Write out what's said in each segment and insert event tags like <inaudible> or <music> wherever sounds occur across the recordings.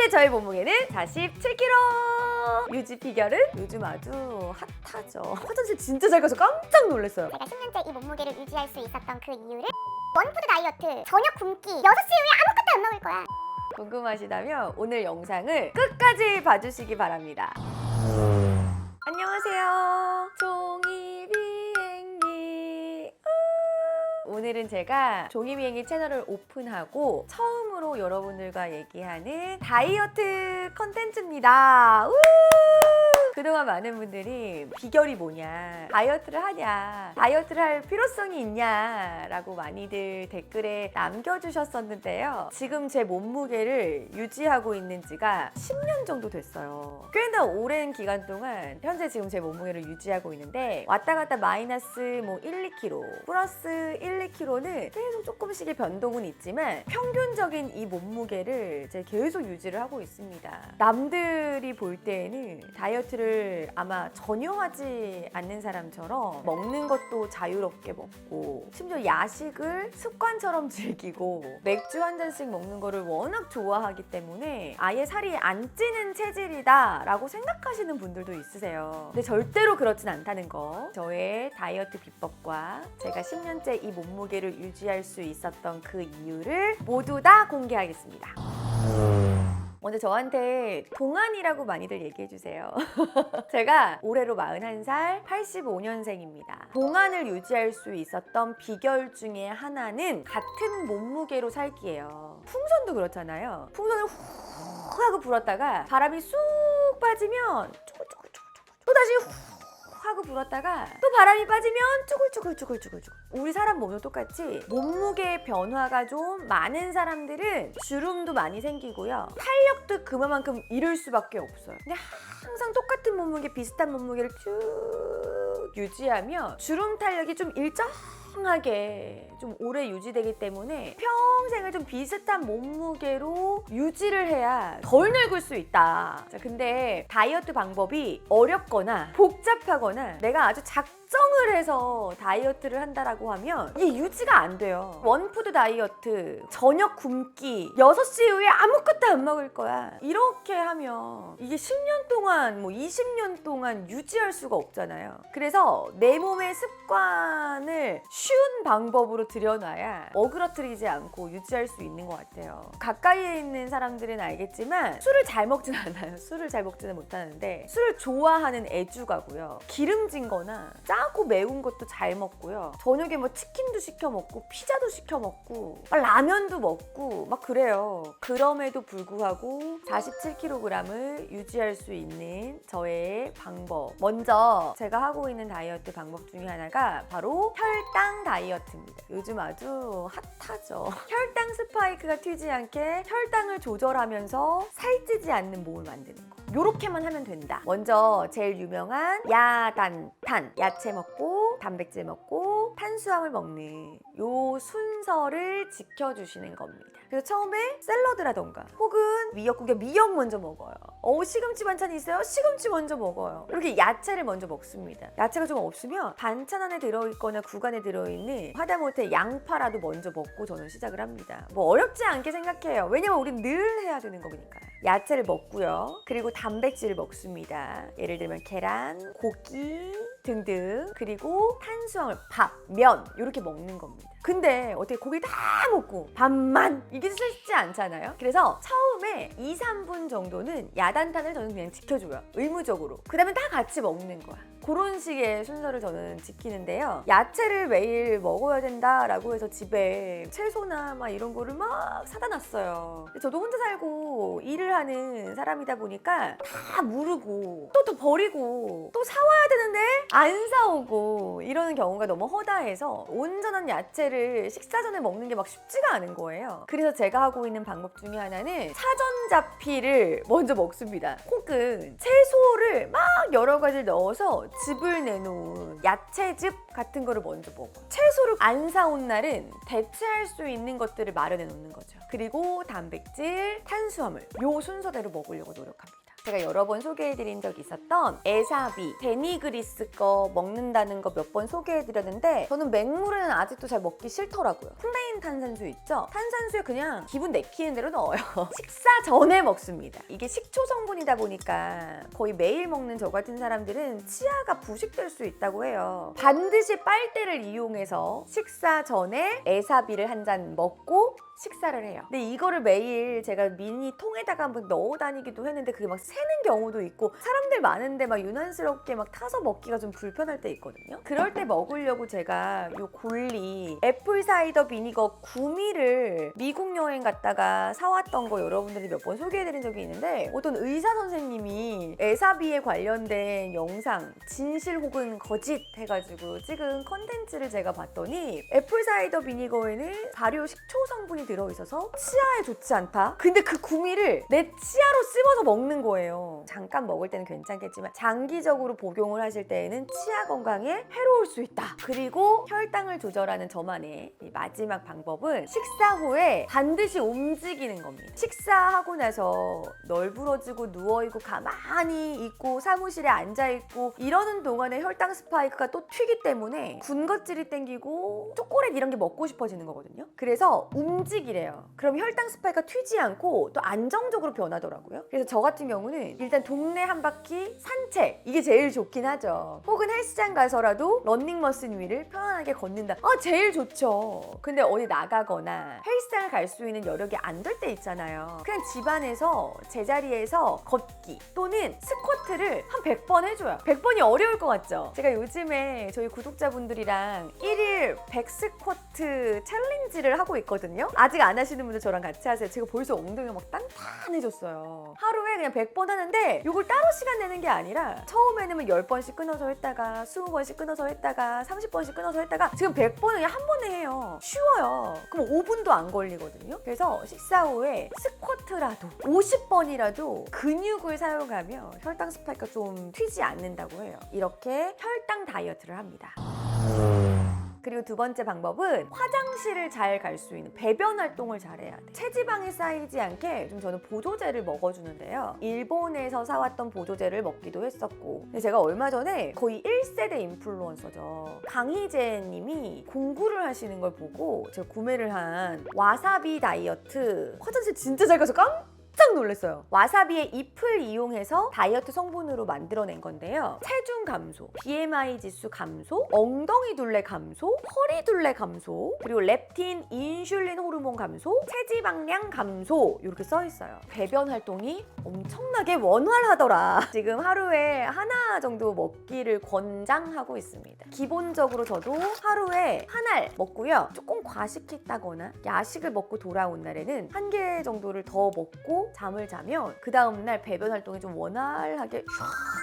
현재 저의 몸무게는 47kg. 유지 비결은 요즘 아주 핫하죠. 화장실 진짜 잘 가서 깜짝 놀랐어요. 제가 10년째 이 몸무게를 유지할 수 있었던 그 이유를 원푸드 다이어트, 저녁 굶기, 6시 이후에 아무것도 안 먹을 거야. 궁금하시다면 오늘 영상을 끝까지 봐주시기 바랍니다. 안녕하세요. 종이 비행기. 우! 오늘은 제가 종이 비행기 채널을 오픈하고 처음으로 여러분들과 얘기하는 다이어트 컨텐츠입니다. 우! 그동안 많은 분들이 비결이 뭐냐, 다이어트를 하냐, 다이어트를 할 필요성이 있냐, 라고 많이들 댓글에 남겨주셨었는데요. 지금 제 몸무게를 유지하고 있는 지가 10년 정도 됐어요. 꽤나 오랜 기간 동안 현재 지금 제 몸무게를 유지하고 있는데 왔다 갔다 마이너스 뭐 1, 2kg, 플러스 1, 2kg는 계속 조금씩의 변동은 있지만 평균적인 이 몸무게를 제가 계속 유지를 하고 있습니다. 남들이 볼 때에는 다이어트를 아마 전혀 하지 않는 사람처럼 먹는 것도 자유롭게 먹고 심지어 야식을 습관처럼 <laughs> 즐기고 맥주 한 잔씩 먹는 거를 워낙 좋아하기 때문에 아예 살이 안 찌는 체질이다 라고 생각하시는 분들도 있으세요. 근데 절대로 그렇진 않다는 거. 저의 다이어트 비법과 제가 10년째 이 몸무게를 유지할 수 있었던 그 이유를 모두 다 공개하겠습니다. 먼저 저한테 동안이라고 많이들 얘기해 주세요. <laughs> 제가 올해로 41살 85년생입니다. 동안을 유지할 수 있었던 비결 중에 하나는 같은 몸무게로 살기예요. 풍선도 그렇잖아요. 풍선을 후 하고 불었다가 바람이 쑥 빠지면 쭈글쭈글쭈글 또 다시 후 하고 불었다가 또 바람이 빠지면 쭈글쭈글쭈글쭈글쭈글. 우리 사람 몸도 똑같이 몸무게 변화가 좀 많은 사람들은 주름도 많이 생기고요. 탄력도 그만큼 잃을 수밖에 없어요. 근데 항상 똑같은 몸무게 비슷한 몸무게를 쭉 유지하면 주름 탄력이 좀 일정 하게 좀 오래 유지되기 때문에 평생을 좀 비슷한 몸무게로 유지를 해야 덜 늙을 수 있다. 자, 근데 다이어트 방법이 어렵거나 복잡하거나 내가 아주 작 정을 해서 다이어트를 한다라고 하면 이게 유지가 안 돼요. 원푸드 다이어트, 저녁 굶기, 6시 이후에 아무것도 안 먹을 거야. 이렇게 하면 이게 10년 동안, 뭐 20년 동안 유지할 수가 없잖아요. 그래서 내 몸의 습관을 쉬운 방법으로 들여놔야 어그러뜨리지 않고 유지할 수 있는 것 같아요. 가까이에 있는 사람들은 알겠지만 술을 잘 먹진 않아요. 술을 잘 먹지는 못하는데 술을 좋아하는 애주가고요. 기름진 거나 짜고 매운 것도 잘 먹고요. 저녁에 뭐 치킨도 시켜 먹고 피자도 시켜 먹고 막 라면도 먹고 막 그래요. 그럼에도 불구하고 47kg을 유지할 수 있는 저의 방법. 먼저 제가 하고 있는 다이어트 방법 중에 하나가 바로 혈당 다이어트입니다. 요즘 아주 핫하죠. <laughs> 혈당 스파이크가 튀지 않게 혈당을 조절하면서 살찌지 않는 몸을 만드는 거. 요렇게만 하면 된다. 먼저 제일 유명한 야단탄 야채 먹고 단백질 먹고 탄수화물 먹는 요 순서를 지켜주시는 겁니다. 그래서 처음에 샐러드라던가 혹은 미역국에 미역 먼저 먹어요. 어 시금치 반찬 있어요? 시금치 먼저 먹어요. 이렇게 야채를 먼저 먹습니다. 야채가 좀 없으면 반찬 안에 들어있거나 국 안에 들어있는 하다못해 양파라도 먼저 먹고 저는 시작을 합니다. 뭐 어렵지 않게 생각해요. 왜냐면 우린 늘 해야 되는 거니까요. 야채를 먹고요. 그리고 단백질을 먹습니다. 예를 들면 계란, 고기 등등. 그리고 탄수화물, 밥, 면 이렇게 먹는 겁니다. 근데 어떻게 고기 다 먹고 밥만 이게 쉽지 않잖아요. 그래서 처음에 2, 3분 정도는 야단탄을 저는 그냥 지켜줘요. 의무적으로. 그다음에 다 같이 먹는 거야. 그런 식의 순서를 저는 지키는데요. 야채를 매일 먹어야 된다라고 해서 집에 채소나 막 이런 거를 막 사다 놨어요. 저도 혼자 살고 일을 하는 사람이다 보니까 다 무르고 또더 버리고 또 사와야 되는데 안 사오고 이러는 경우가 너무 허다해서 온전한 야채를 식사 전에 먹는 게 막 쉽지가 않은 거예요. 그래서 제가 하고 있는 방법 중에 하나는 사전자피를 먼저 먹습니다. 혹은 채소를 막 여러 가지 넣어서 즙을 내놓은 야채즙 같은 거를 먼저 먹어요. 채소를 안 사온 날은 대체할 수 있는 것들을 마련해 놓는 거죠. 그리고 단백질, 탄수화물 요 순서대로 먹으려고 노력합니다. 제가 여러 번 소개해드린 적 있었던 에사비, 데니그리스 거 먹는다는 거 몇 번 소개해드렸는데 저는 맹물은 아직도 잘 먹기 싫더라고요. 플레인 탄산수 있죠? 탄산수에 그냥 기분 내키는 대로 넣어요. <laughs> 식사 전에 먹습니다. 이게 식초 성분이다 보니까 거의 매일 먹는 저 같은 사람들은 치아가 부식될 수 있다고 해요. 반드시 빨대를 이용해서 식사 전에 에사비를 한 잔 먹고 식사를 해요. 근데 이거를 매일 제가 미니 통에다가 한번 넣어 다니기도 했는데 그게 막 새는 경우도 있고 사람들 많은데 막 유난스럽게 막 타서 먹기가 좀 불편할 때 있거든요. 그럴 때 먹으려고 제가 요 골리 애플 사이더 비니거 구미를 미국 여행 갔다가 사왔던 거 여러분들이 몇 번 소개해드린 적이 있는데 어떤 의사 선생님이 에사비에 관련된 영상 진실 혹은 거짓 해가지고 찍은 컨텐츠를 제가 봤더니 애플 사이더 비니거에는 발효 식초 성분이 들어있어서 치아에 좋지 않다. 근데 그 구미를 내 치아로 씹어서 먹는 거예요. 잠깐 먹을 때는 괜찮겠지만 장기적으로 복용을 하실 때에는 치아 건강에 해로울 수 있다. 그리고 혈당을 조절하는 저만의 이 마지막 방법은 식사 후에 반드시 움직이는 겁니다. 식사하고 나서 널브러지고 누워있고 가만히 있고 사무실에 앉아있고 이러는 동안에 혈당 스파이크가 또 튀기 때문에 군것질이 땡기고 초콜릿 이런 게 먹고 싶어지는 거거든요. 그래서 움직 이래요. 그럼 혈당 스파이크가 튀지 않고 또 안정적으로 변하더라고요. 그래서 저 같은 경우는 일단 동네 한 바퀴 산책 이게 제일 좋긴 하죠. 혹은 헬스장 가서라도 런닝머신 위를 편안하게 걷는다. 아 제일 좋죠. 근데 어디 나가거나 헬스장을 갈 수 있는 여력이 안 될 때 있잖아요. 그냥 집안에서 제자리에서 걷기 또는 스쿼트를 한 100번 해줘요. 100번이 어려울 것 같죠? 제가 요즘에 저희 구독자분들이랑 1일 100스쿼트 챌린지를 하고 있거든요. 아직 안 하시는 분들 저랑 같이 하세요. 제가 벌써 엉덩이가 막 단단해졌어요. 하루에 그냥 100번 하는데 이걸 따로 시간 내는 게 아니라 처음에는 뭐 10번씩 끊어서 했다가 20번씩 끊어서 했다가 30번씩 끊어서 했다가 지금 100번은 그냥 한 번에 해요. 쉬워요. 그럼 5분도 안 걸리거든요. 그래서 식사 후에 스쿼트라도 50번이라도 근육을 사용하면 혈당 스파이크가 좀 튀지 않는다고 해요. 이렇게 혈당 다이어트를 합니다. 그리고 두 번째 방법은 화장실을 잘 갈 수 있는 배변 활동을 잘해야 돼. 체지방이 쌓이지 않게 좀 저는 보조제를 먹어주는데요. 일본에서 사왔던 보조제를 먹기도 했었고. 근데 제가 얼마 전에 거의 1세대 인플루언서죠. 강희재 님이 공구를 하시는 걸 보고 제가 구매를 한 와사비 다이어트 화장실 진짜 잘 가서 깜 깜짝 놀랐어요. 와사비의 잎을 이용해서 다이어트 성분으로 만들어낸 건데요. 체중 감소, BMI 지수 감소, 엉덩이 둘레 감소, 허리 둘레 감소, 그리고 렙틴, 인슐린 호르몬 감소, 체지방량 감소 이렇게 써 있어요. 배변 활동이 엄청나게 원활하더라. <laughs> 지금 하루에 하나 정도 먹기를 권장하고 있습니다. 기본적으로 저도 하루에 한 알 먹고요. 조금 과식했다거나 야식을 먹고 돌아온 날에는 한 개 정도를 더 먹고 잠을 자면 그 다음날 배변 활동이 좀 원활하게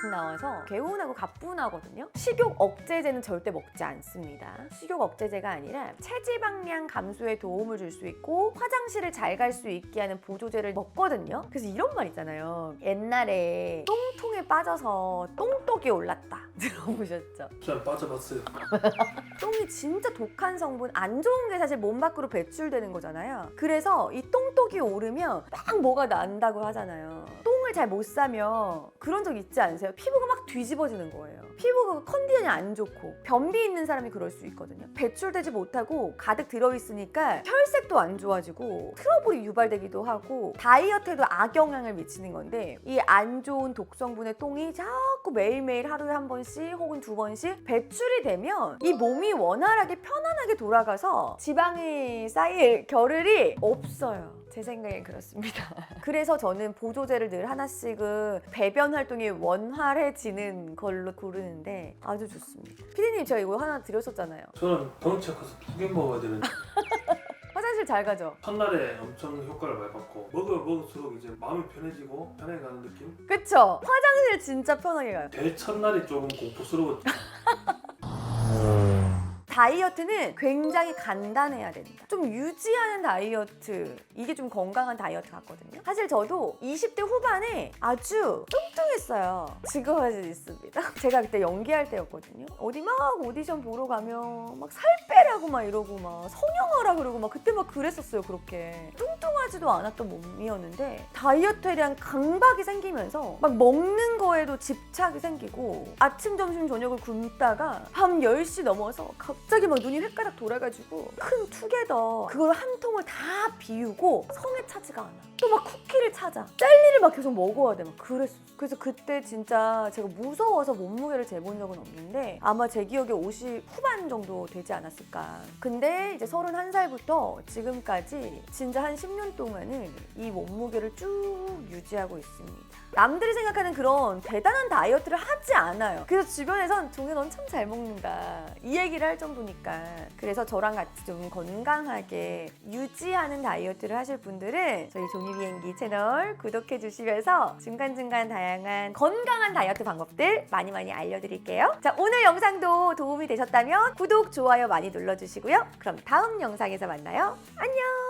슉 나와서 개운하고 가뿐하거든요. 식욕 억제제는 절대 먹지 않습니다. 식욕 억제제가 아니라 체지방량 감소에 도움을 줄 수 있고 화장실을 잘 갈 수 있게 하는 보조제를 먹거든요. 그래서 이런 말 있잖아요. 옛날에 똥통에 빠져서 똥독이 올랐다. <laughs> 들어보셨죠? 전 빠져봤어요. <laughs> 똥이 진짜 독한 성분 안 좋은 게 사실 몸 밖으로 배출되는 거잖아요. 그래서 이 똥독이 오르면 막 뭐가 난다고 하잖아요. 똥을 잘 못 싸면 그런 적 있지 않으세요? 피부가 막 뒤집어지는 거예요. 피부가 컨디션이 안 좋고 변비 있는 사람이 그럴 수 있거든요. 배출되지 못하고 가득 들어있으니까 혈색도 안 좋아지고 트러블이 유발되기도 하고 다이어트에도 악영향을 미치는 건데 이 안 좋은 독성분의 똥이 자꾸 매일매일 하루에 한 번씩 혹은 두 번씩 배출이 되면 이 몸이 원활하게 편안하게 돌아가서 지방이 쌓일 겨를이 없어요. 제 생각엔 그렇습니다. <laughs> 그래서 저는 보조제를 늘 하나씩은 배변 활동이 원활해지는 걸로 고르는데 아주 좋습니다. 피디님 제가 이거 하나 드렸었잖아요. 저는 덩치 커서 두 개 먹어야 되는 <laughs> 화장실 잘 가죠? 첫날에 엄청 효과를 많이 받고 먹을 먹을수록 이제 마음이 편해지고 편하게 가는 느낌? 그쵸? 화장실 진짜 편하게 가요. 제일 첫날이 조금 공포스러웠죠. <laughs> 다이어트는 굉장히 간단해야 된다. 좀 유지하는 다이어트. 이게 좀 건강한 다이어트 같거든요. 사실 저도 20대 후반에 아주 뚱뚱했어요. 지금까지 있습니다. <laughs> 제가 그때 연기할 때였거든요. 어디 막 오디션 보러 가면 막 살 빼라고 막 이러고 막 성형하라 그러고 막 그때 막 그랬었어요. 그렇게. 뚱 뚱하지도 않았던 몸이었는데 다이어트에 대한 강박이 생기면서 막 먹는 거에도 집착이 생기고 아침, 점심, 저녁을 굶다가 밤 10시 넘어서 갑자기 막 눈이 헷가닥 돌아가지고 큰 투게더 그걸 한 통을 다 비우고 성에 차지가 않아. 또 막 쿠키를 찾아. 젤리를 막 계속 먹어야 돼. 막 그랬어. 그래서 그때 진짜 제가 무서워서 몸무게를 재본 적은 없는데 아마 제 기억에 50 후반 정도 되지 않았을까. 근데 이제 31살부터 지금까지 진짜 한 10년 동안은 이 몸무게를 쭉 유지하고 있습니다. 남들이 생각하는 그런 대단한 다이어트를 하지 않아요. 그래서 주변에선 종현 넌참 잘 먹는다 이 얘기를 할 정도니까 그래서 저랑 같이 좀 건강하게 유지하는 다이어트를 하실 분들은 저희 종이 비행기 채널 구독해 주시면서 중간중간 다양한 건강한 다이어트 방법들 많이 많이 알려드릴게요. 자 오늘 영상도 도움이 되셨다면 구독 좋아요 많이 눌러주시고요. 그럼 다음 영상에서 만나요. 안녕.